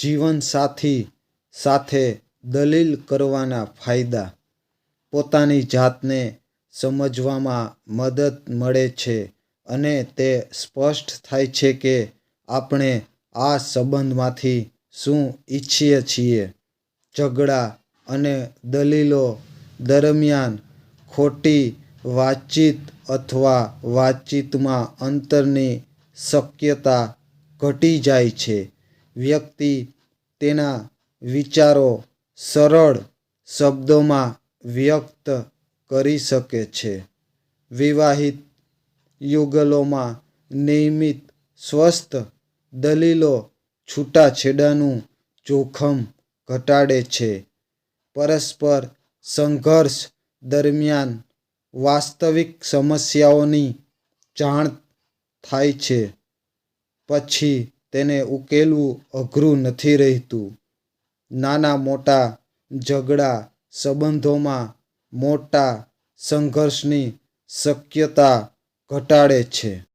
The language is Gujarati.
જીવનસાથી સાથે દલીલ કરવાના ફાયદા પોતાની જાતને સમજવામાં મદદ મળે છે અને તે સ્પષ્ટ થાય છે કે આપણે આ સંબંધમાંથી શું ઈચ્છીએ છીએ. ઝઘડા અને દલીલો દરમિયાન ખોટી વાતચીત અથવા વાતચીતમાં અંતરની શક્યતા ઘટી જાય છે. વ્યક્તિ તેના વિચારો સરળ શબ્દોમાં વ્યક્ત કરી શકે છે. વિવાહિત યુગલોમાં નિયમિત સ્વસ્થ દલીલો છૂટાછેડાનું જોખમ ઘટાડે છે. પરસ્પર સંઘર્ષ દરમિયાન વાસ્તવિક સમસ્યાઓની જાણ થાય છે. પછી તેને ઉકેલવું અઘરું નથી રહેતું. નાના મોટા ઝઘડા સંબંધોમાં મોટા સંઘર્ષની શક્યતા ઘટાડે છે.